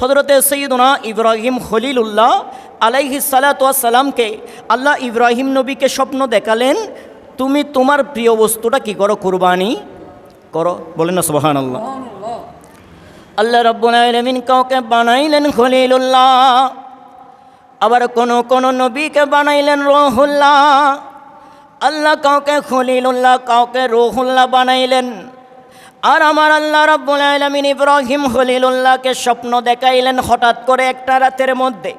হজরতে সৈয়দনা ইব্রাহিম খলিলুল্লাহ আলাইহি সালাতামকে আল্লাহ ইব্রাহিম নবীকে স্বপ্ন দেখালেন, তুমি তোমার প্রিয় বস্তুটা কি করো? কোরবানি করো। বলেন না সুবাহান আল্লাহ আল্লাহ রব্বুল কাউকে বানাইলেন খলিলুল্লাহ, আবার কোন কোন নবীকে বানাইলেন রহুল্লাহ। আল্লাহ কাউকে খলিলুল্লাহ, কাউকে রহুল্লাহ বানাইলেন। আর আমার আল্লাহ রব্বুল আলমিন ইব্রাহিম খলিলুল্লাহকে স্বপ্ন দেখাইলেন হঠাৎ করে একটা রাতের মধ্যে।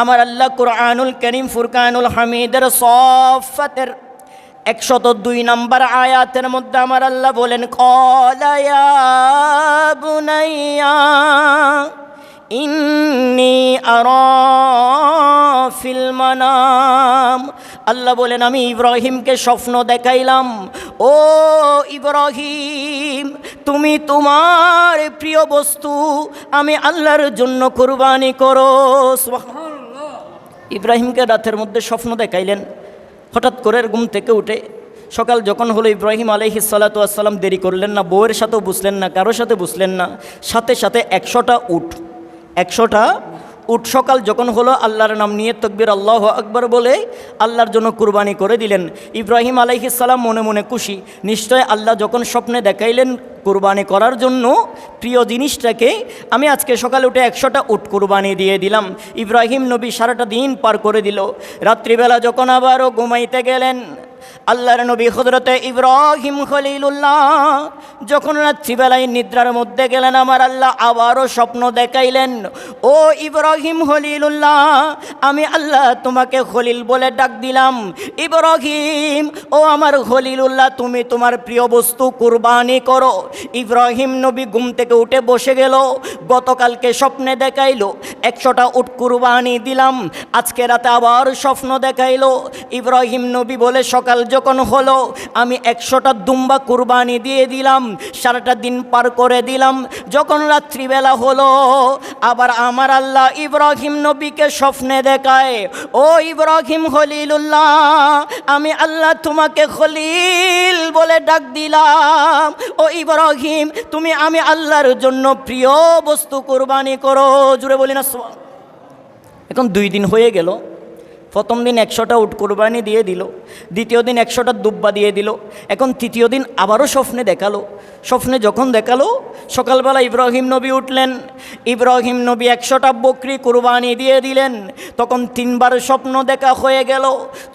আমার আল্লাহ কুরআনুল করিম, ফুরকানুল হামিদের সফাতের একশত দুই নম্বর আয়াতের মধ্যে আমার আল্লাহ বলেন কলায়া বুনাইয়া ইন্নি আরফিল মানাম। আল্লাহ বলেন, আমি ইব্রাহিমকে স্বপ্ন দেখাইলাম। ও ইব্রাহিম, তুমি তোমার প্রিয় বস্তু, আমি আল্লাহর জন্য কোরবানি করো। ইব্রাহিমকে রাতের মধ্যে স্বপ্ন দেখাইলেন। হঠাৎ করে ঘুম থেকে উঠে সকাল যখন হলো, ইব্রাহিম আলহি সাল্লাতাম দেরি করলেন না, বউয়ের সাথেও বুঝলেন না, কারোর সাথে বুঝলেন না, সাথে সাথে একশোটা উঠ। একশোটা উঠ সকাল যখন হলো, আল্লাহর নাম নিয়ে তকবির আল্লাহ আকবর বলে আল্লাহর জন্য কুরবানি করে দিলেন। ইব্রাহিম আলাইহিসাল্লাম মনে মনে খুশি। নিশ্চয় আল্লাহ যখন স্বপ্নে দেখাইলেন কুরবানি করার জন্য, প্রিয় জিনিসটাকে, আমি আজকে সকালে উঠে একশোটা উট কুরবানি দিয়ে দিলাম। ইব্রাহিম নবী সারাটা দিন পার করে দিল। রাত্রিবেলা যখন আবারও ঘুমাইতে গেলেন আল্লাহর নবী হজরতে ইব্রাহিম খলিলুল্লাহ যখন রাত্রিবেলায় নিদ্রার মধ্যে গেলেন, আমার আল্লাহ আবারও স্বপ্ন দেখাইলেন, ও ইব্রাহিম খলিলুল্লাহ, আমি আল্লাহ তোমাকে খলিল বলে ডাক দিলাম। ইব্রাহিম, ও আমার খলিলুল্লাহ, তুমি তোমার প্রিয় বস্তু কুরবানি করো। ইব্রাহিম নবী ঘুম থেকে উঠে বসে গেল, গতকালকে স্বপ্নে দেখাইলো, একশোটা উট কুরবানি দিলাম, আজকে রাতে আবার স্বপ্ন দেখাইলো। ইব্রাহিম নবী বলে, সকাল যখন হলো, আমি একশোটা দুম্বা কুরবানি দিয়ে দিলাম, সারাটা দিন পার করে দিলাম। যখন রাত্রিবেলা হলো, আবার আমার আল্লাহ ইব্রাহিম নবীকে স্বপ্নে দেখায়, ও ইব্রাহিম খলিলুল্লাহ, আমি আল্লাহ তোমাকে খলিল বলে ডাক দিলাম। ও ইব্রাহিম, তুমি আমি আল্লাহর জন্য প্রিয় বস্তু কুরবানি করো। জুড়ে বলি না। এখন দুই দিন হয়ে গেল প্রথম দিন একশোটা উট কোরবানি দিয়ে দিল, দ্বিতীয় দিন একশোটা দুব্বা দিয়ে দিল, এখন তৃতীয় দিন আবারও স্বপ্নে দেখাল। স্বপ্নে যখন দেখাল, সকালবেলা ইব্রাহিম নবী উঠলেন, ইব্রাহিম নবী একশোটা বকরি কোরবানি দিয়ে দিলেন, তখন তিনবার স্বপ্ন দেখা হয়ে গেল।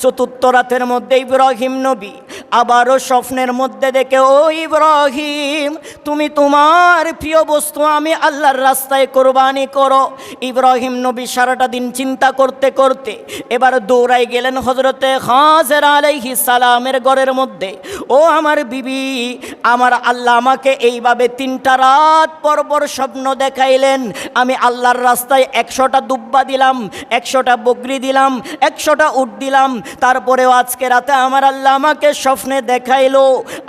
চতুর্থ রাতের মধ্যে ইব্রাহিম নবী আবারও স্বপ্নের মধ্যে দেখে, ও ইব্রাহিম, তুমি তোমার প্রিয় বস্তু, আমি আল্লাহর রাস্তায় কোরবানি করো। ইব্রাহিম নবী সারাটা দিন চিন্তা করতে করতে এবার দৌড়াই গেলেন হজরতে হাজের আলাইহি সালামের ঘরের মধ্যে। ও আমার বিবি, আমার আল্লাহ আমাকে এইভাবে তিনটা রাত পর পর স্বপ্ন দেখাইলেন। আমি আল্লাহর রাস্তায় একশোটা দুব্বা দিলাম, একশোটা বকরি দিলাম, একশোটা উট দিলাম। তারপরেও আজকে রাতে আমার আল্লাহ আমাকে স্বপ্নে দেখাইলো,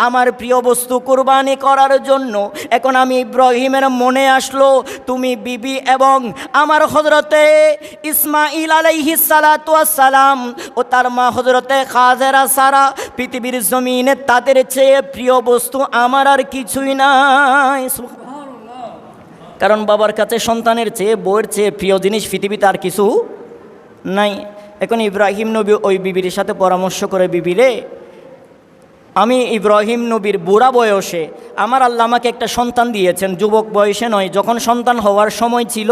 আমার প্রিয় বস্তু কুরবানি করার জন্য এখন আমি ইব্রাহিমের মনে আসলো, তুমি বিবি এবং আমার হজরতে ইসমাইল আলাইহি সালাম ও তার মা হজরতে খাজেরা সারা পৃথিবীর জমিনে তাদের চেয়ে প্রিয় বস্তু আমার আর কিছুই নাই। কারণ বাবার কাছে সন্তানের চেয়ে, বউয়ের চেয়ে প্রিয় জিনিস পৃথিবীতে আর কিছু নাই। এখন ইব্রাহিম নবী ওই বিবির সাথে পরামর্শ করে বিবিরে আমি ইব্রাহিম নবীর বুড়া বয়সে আমার আল্লাহ আমাকে একটা সন্তান দিয়েছেন, যুবক বয়সে নয়, যখন সন্তান হওয়ার সময় ছিল,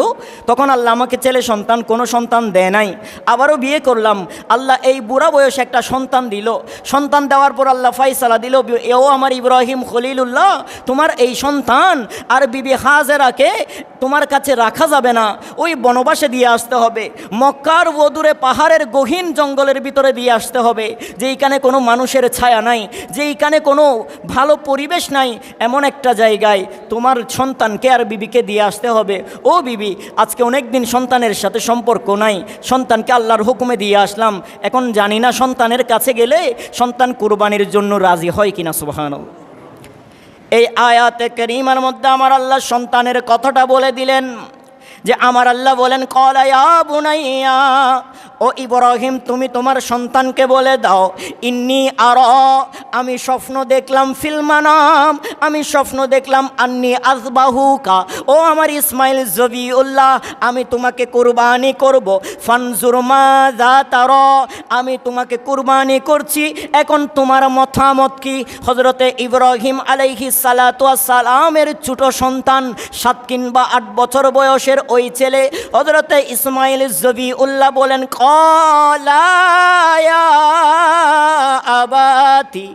তখন আল্লাহ আমাকে ছেলে সন্তান, কোনো সন্তান দেয় নাই। আবারও বিয়ে করলাম, আল্লাহ এই বুড়া বয়সে একটা সন্তান দিল। সন্তান দেওয়ার পর আল্লাহ ফাইসালা দিল, এও আমার ইব্রাহিম খলিলুল্লাহ, তোমার এই সন্তান আর বিবি হাজেরাকে তোমার কাছে রাখা যাবে না। ওই বনবাসে দিয়ে আসতে হবে। মক্কার বদূরে পাহাড়ের গহীন জঙ্গলের ভিতরে দিয়ে আসতে হবে, যেইখানে কোনো মানুষের ছায়া নাই। যেইখানে কোনো ভালো পরিবেশ নাই, এমন একটা জায়গায় তোমার সন্তানকে আর বিবিকে দিয়ে আসতে হবে। ও বিবি, আজকে অনেক দিন সন্তানের সাথে সম্পর্ক নাই, সন্তানকে আল্লাহর হুকুমে দিয়ে আসলাম। এখন জানি না সন্তানের কাছে গেলে সন্তান কুরবানির জন্য রাজি হয় কিনা সুবাহান এই আয়াতে করিমার মধ্যে আমার আল্লাহ সন্তানের কথাটা বলে দিলেন। যে আমার আল্লাহ বলেন কলায়া বুনাইয়া, ও ইব্রাহিম, তুমি তোমার সন্তানকে বলে দাও, ইন্নি আর, আমি স্বপ্ন দেখলাম ফিল্মানাম আমি স্বপ্ন দেখলাম আন্নি আজবাহুকা ও আমার ইসমাইল জবিউল্লাহ, আমি তোমাকে কুরবানি করব ফানজুরমা যা তার আমি তোমাকে কুরবানি করছি, এখন তোমার মতামত কি? হজরতে ইব্রাহিম আলাইহি সালাতু সালামের ছোট সন্তান, সাত কিংবা আট বছর বয়সের ওই ছেলে হজরতে ইসমাইল জবিউল্লাহ বলেন কলায়া আবাতি,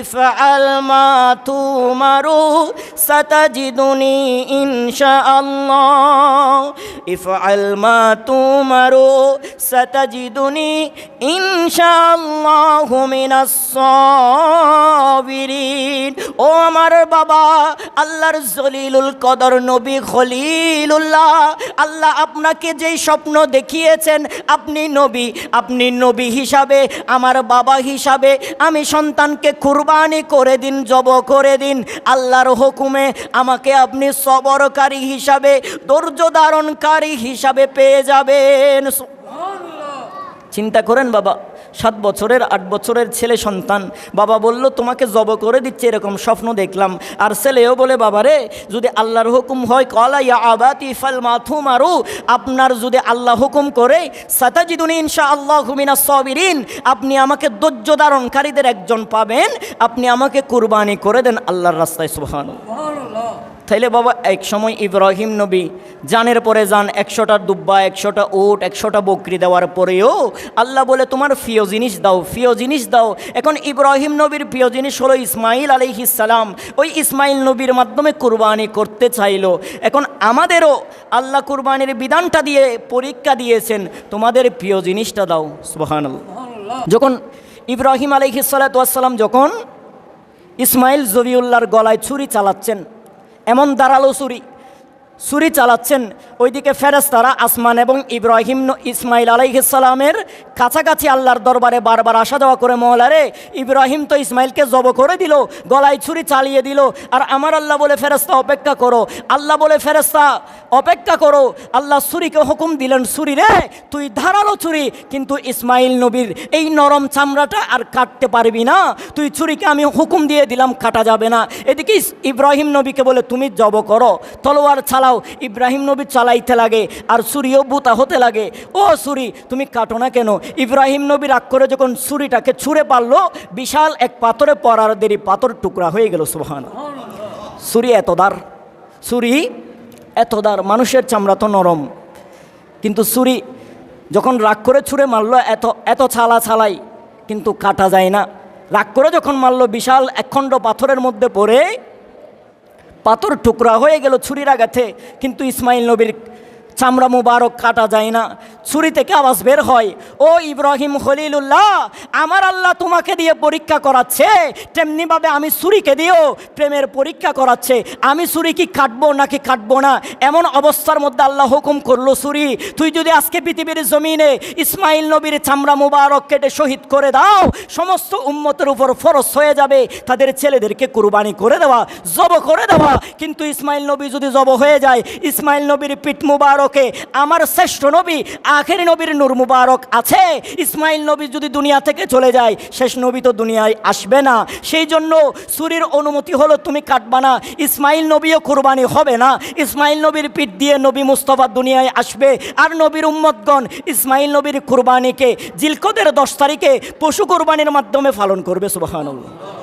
ইফআল মা তুমারু সাতাজিদুনি ইনশাআল্লাহ, ইফআল মা তুমারু সাতাজিদুনি ইনশাআল্লাহু মিনাস সাবিরিন। ও আমার বাবা, আল্লাহর জলিলুল কদর নবী খলিলুল্লাহ আল্লাহ আপনাকে যেই স্বপ্ন দেখিয়েছেন, আপনি নবী আপনি নবী হিসাবে, আমার বাবা হিসাবে, আমি সন্তানকে কুরবানি করে দিন, জব করে দিন, আল্লাহর হুকুমে আমাকে আপনি সবরকারী হিসাবে, ধৈর্য ধারণকারী হিসাবে পেয়ে যাবেন। চিন্তা করেন বাবা সাত বছরের, আট বছরের ছেলে সন্তান। বাবা বলল, তোমাকে জব করে দিচ্ছে এরকম স্বপ্ন দেখলাম। আর ছেলেও বলে বাবা রে যদি আল্লাহর হুকুম হয় কলা ইয়া আবাতি ফাল মাথু মারু আপনার যদি আল্লাহ হুকুম করে, সাতাজিদুন ইনশা আল্লাহ হুমিনা সবিরিন, আপনি আমাকে ধৈর্য ধারণকারীদের একজন পাবেন, আপনি আমাকে কুরবানি করে দেন আল্লাহর রাস্তায় সুবহান তাইলে বাবা, এক সময় ইব্রাহিম নবী জানের পরে যান একশোটা দুব্বা, একশোটা উট, একশোটা বকরি দেওয়ার পরেও আল্লাহ বলে, তোমার প্রিয় জিনিস দাও, প্রিয় জিনিস দাও। এখন ইব্রাহিম নবীর প্রিয় জিনিস হলো ইসমাইল আলহিসাল্লাম ওই ইসমাইল নবীর মাধ্যমে কুরবানি করতে চাইলো। এখন আমাদেরও আল্লাহ কুরবানির বিধানটা দিয়ে, পরীক্ষা দিয়েছেন, তোমাদের প্রিয় জিনিসটা দাও। সুবাহান যখন ইব্রাহিম আলহিসাল্লাম যখন ইসমাইল জবিউল্লাহর গলায় ছুরি চালাচ্ছেন এমন দাঁড়াল ছুরি ছুরি চালাচ্ছেন। ওইদিকে ফেরেস্তারা আসমান এবং ইব্রাহিম ইসমাইল আলাইহিসালামের কাছাকাছি আল্লাহর দরবারে বারবার আসা যাওয়া করে, মহলারে, ইব্রাহিম তো ইসমাইলকে জব করে দিল, গলায় ছুরি চালিয়ে দিল, আর আমার আল্লাহ বলে ফেরেস্তা অপেক্ষা করো। আল্লাহ বলে ফেরেস্তা অপেক্ষা করো। আল্লাহ ছুরিকে হুকুম দিলেন, ছুরি রে, তুই ধারালো ছুরি, কিন্তু ইসমাইল নবীর এই নরম চামড়াটা আর কাটতে পারবি না। তুই ছুরিকে আমি হুকুম দিয়ে দিলাম, কাটা যাবে না। এদিকে ইব্রাহিম নবীকে বলে, তুমি জব করো। তলোয়ার চালাও ইব্রাহিম নবী চালাইতে লাগে, আর ছুরিও বুতা হতে লাগে। ও ছুরি, তুমি কাটো না কেন? ইব্রাহিম নবী রাগ করে যখন ছুরিটাকে ছুঁড়ে পারল, বিশাল এক পাথরে পড়ার দেরি পাথর টুকরা হয়ে গেল সুবহান ছুরি এতদার ছুরি এতদার মানুষের চামড়া তো নরম। কিন্তু সুরি যখন রাগ করে ছুঁড়ে মারলো, এত এত ছালা ছালাই, কিন্তু কাটা যায় না। রাগ করে যখন মারলো, বিশাল একখণ্ড পাথরের মধ্যে পড়ে পাথর টুকরা হয়ে গেল ছুরির আঘাতে। কিন্তু ইসমাইল নবীর চামড়া মুবারক কাটা যায় না। ছুরি থেকে আওয়াজ বের হয়, ও ইব্রাহিম খলিলুল্লাহ, আমার আল্লাহ তোমাকে দিয়ে পরীক্ষা করাচ্ছে, তেমনিভাবে আমি ছুরিকে দিয়েও প্রেমের পরীক্ষা করাচ্ছে। আমি ছুরি কি কাটবো নাকি কাটবো না? এমন অবস্থার মধ্যে আল্লাহ হুকুম করল ছুরি, তুই যদি আজকে পৃথিবীর জমিনে ইসমাইল নবীর চামড়া মুবারক কেটে শহীদ করে দাও, সমস্ত উম্মতের উপর ফরস হয়ে যাবে। তাদের ছেলেদেরকে কুরবানি করে দেওয়া, জব করে দেওয়া। কিন্তু ইসমাইল নবী যদি জব হয়ে যায় ইসমাইল নবীর পিঠ মুবারকে আমার শ্রেষ্ঠ নবী, আখের নবীর নূর মুবারক আছে। ইসমাইল নবী যদি দুনিয়া থেকে চলে যায়, শেষ নবী তো দুনিয়ায় আসবে না। সেই জন্য সুরির অনুমতি হলো, তুমি কাটবা না। ইসমাইল নবীও কুরবানি হবে না। ইসমাইল নবীর পিঠ দিয়ে নবী মুস্তফা দুনিয়ায় আসবে। আর নবীর উম্মতগণ ইসমাইল নবীর কুরবানিকে, জিলকদের দশ তারিখে পশু কুরবানির মাধ্যমে পালন করবে, সুবাহানুল্লাহ।